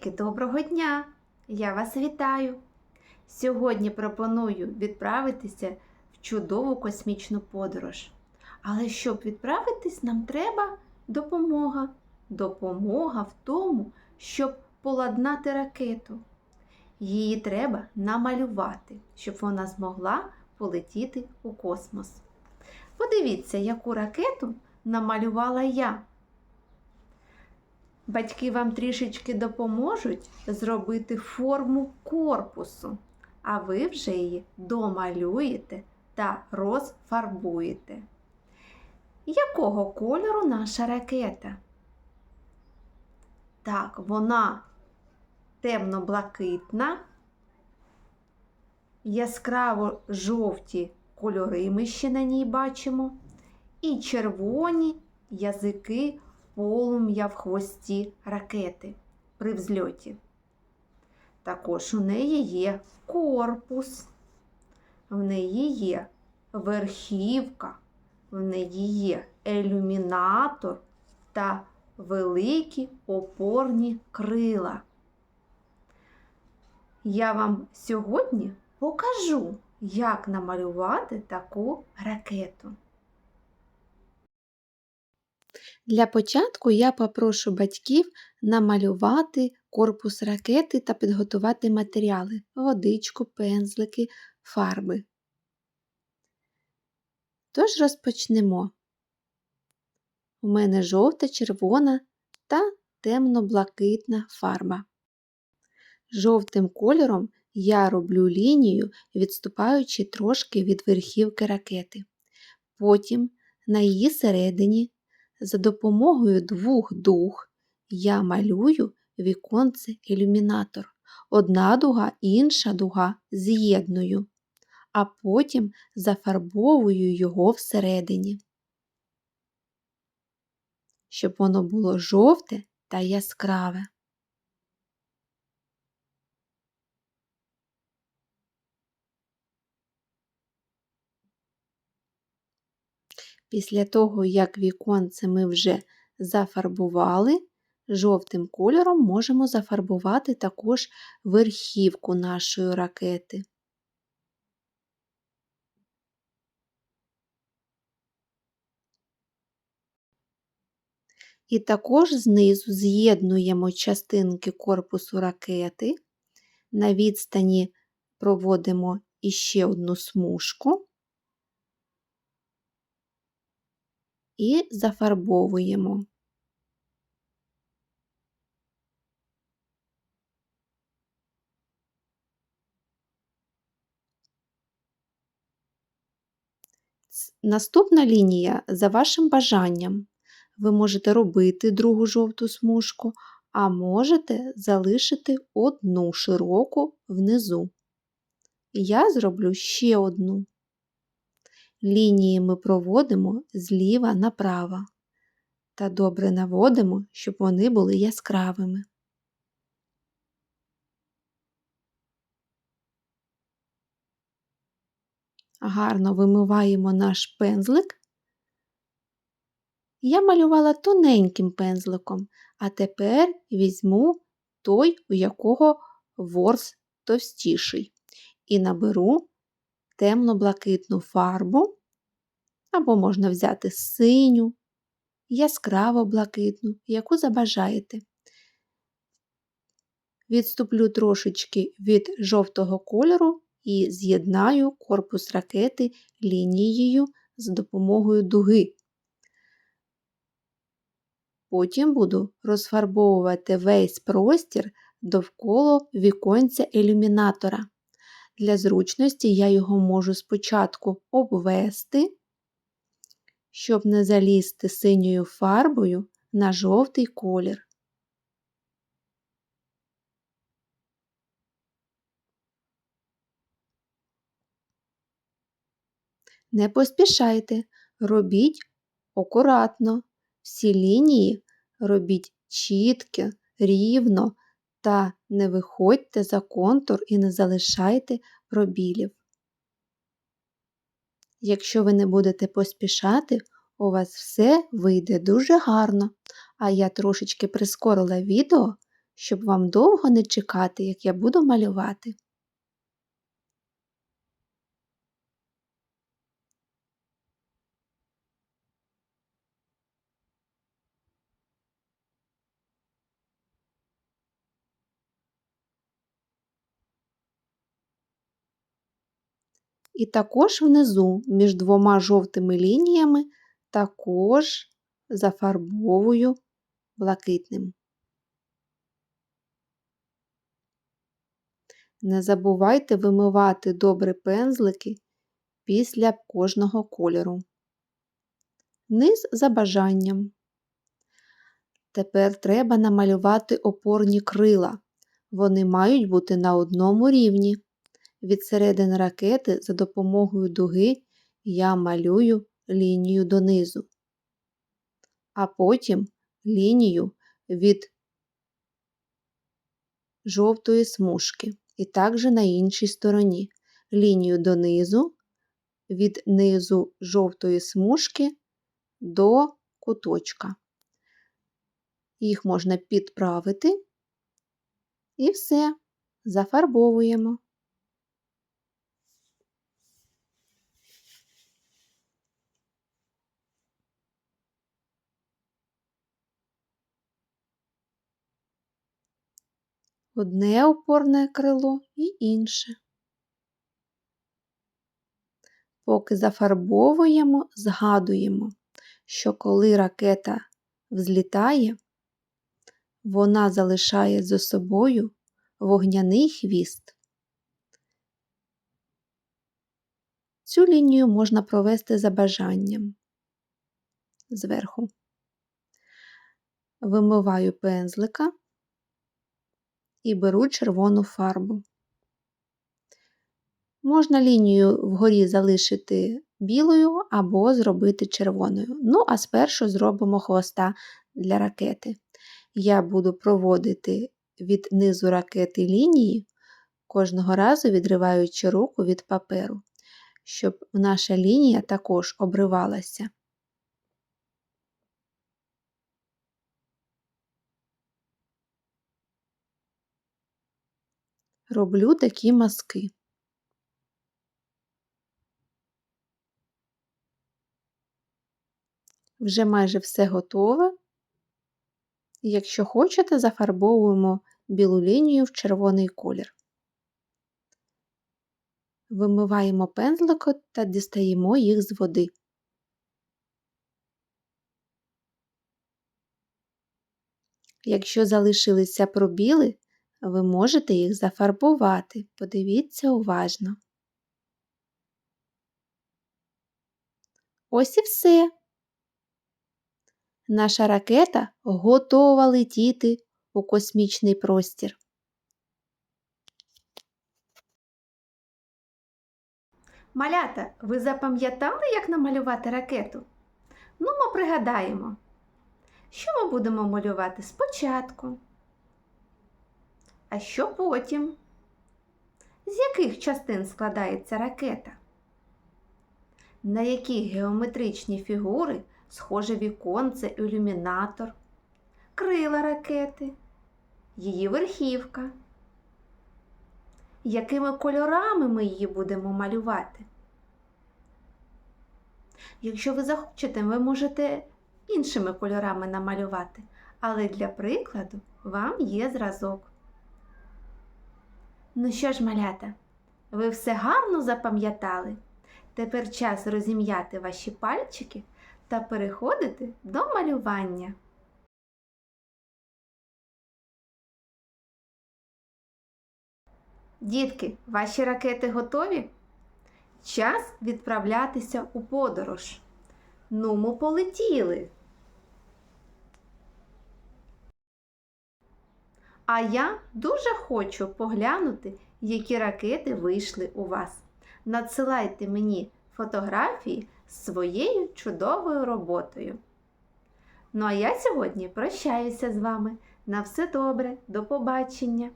Дітки, доброго дня! Я вас вітаю! Сьогодні пропоную відправитися в чудову космічну подорож. Але щоб відправитись, нам треба допомога. Допомога в тому, щоб поладнати ракету. Її треба намалювати, щоб вона змогла полетіти у космос. Подивіться, яку ракету намалювала я. Батьки вам трішечки допоможуть зробити форму корпусу, а ви вже її домалюєте та розфарбуєте. Якого кольору наша ракета? Так, вона темно-блакитна, яскраво жовті кольори ми ще на ній бачимо, і червоні язики полум'я в хвості ракети при взльоті. Також у неї є корпус, в неї є верхівка, в неї є ілюмінатор та великі опорні крила. Я вам сьогодні покажу, як намалювати таку ракету. Для початку я попрошу батьків намалювати корпус ракети та підготувати матеріали водичку, пензлики, фарби. Тож розпочнемо. У мене жовта, червона та темно-блакитна фарба. Жовтим кольором я роблю лінію, відступаючи трошки від верхівки ракети. Потім на її середині за допомогою двох дуг я малюю віконце ілюмінатор. Одна дуга, інша дуга з'єдную, а потім зафарбовую його всередині, щоб воно було жовте та яскраве. Після того, як віконце ми вже зафарбували, жовтим кольором можемо зафарбувати також верхівку нашої ракети. І також знизу з'єднуємо частинки корпусу ракети, на відстані проводимо іще одну смужку. І зафарбовуємо. Наступна лінія за вашим бажанням. Ви можете робити другу жовту смужку, а можете залишити одну широку внизу. Я зроблю ще одну. Лінії ми проводимо зліва направо та добре наводимо, щоб вони були яскравими. Гарно вимиваємо наш пензлик. Я малювала тоненьким пензликом, а тепер візьму той, у якого ворс товстіший, і наберу темно-блакитну фарбу, або можна взяти синю, яскраво блакитну, яку забажаєте. Відступлю трошечки від жовтого кольору і з'єднаю корпус ракети лінією з допомогою дуги. Потім буду розфарбовувати весь простір довкола віконця ілюмінатора. Для зручності я його можу спочатку обвести, щоб не залізти синьою фарбою на жовтий колір. Не поспішайте, робіть акуратно. Всі лінії робіть чітко, рівно та не виходьте за контур і не залишайте пробілів. Якщо ви не будете поспішати, у вас все вийде дуже гарно, а я трошечки прискорила відео, щоб вам довго не чекати, як я буду малювати. І також внизу між двома жовтими лініями також зафарбовую блакитним. Не забувайте вимивати добре пензлики після кожного кольору. Низ за бажанням. Тепер треба намалювати опорні крила. Вони мають бути на одному рівні. Від середини ракети за допомогою дуги я малюю лінію донизу, а потім лінію від жовтої смужки і також на іншій стороні лінію донизу від низу жовтої смужки до куточка. Їх можна підправити і все, зафарбовуємо. Одне опорне крило і інше. Поки зафарбовуємо, згадуємо, що коли ракета взлітає, вона залишає за собою вогняний хвіст. Цю лінію можна провести за бажанням зверху. Вимиваю пензлика і беру червону фарбу. Можна лінію вгорі залишити білою або зробити червоною. Ну, а спершу зробимо хвоста для ракети. Я буду проводити від низу ракети лінії, кожного разу відриваючи руку від паперу, щоб наша лінія також обривалася. Роблю такі мазки. Вже майже все готове. Якщо хочете, зафарбовуємо білу лінію в червоний колір. Вимиваємо пензлико та дістаємо їх з води. Якщо залишилися пробіли, ви можете їх зафарбувати. Подивіться уважно. Ось і все. Наша ракета готова летіти у космічний простір. Малята, ви запам'ятали, як намалювати ракету? Ну, ми пригадаємо, що ми будемо малювати спочатку. А що потім? З яких частин складається ракета? На які геометричні фігури схоже віконце ілюмінатор, крила ракети, її верхівка? Якими кольорами ми її будемо малювати? Якщо ви захочете, ви можете іншими кольорами намалювати, але для прикладу вам є зразок. Ну що ж, малята, ви все гарно запам'ятали? Тепер час розім'яти ваші пальчики та переходити до малювання. Дітки, ваші ракети готові? Час відправлятися у подорож. Ну, ми полетіли. А я дуже хочу поглянути, які ракети вийшли у вас. Надсилайте мені фотографії з своєю чудовою роботою. Ну а я сьогодні прощаюся з вами. На все добре, до побачення!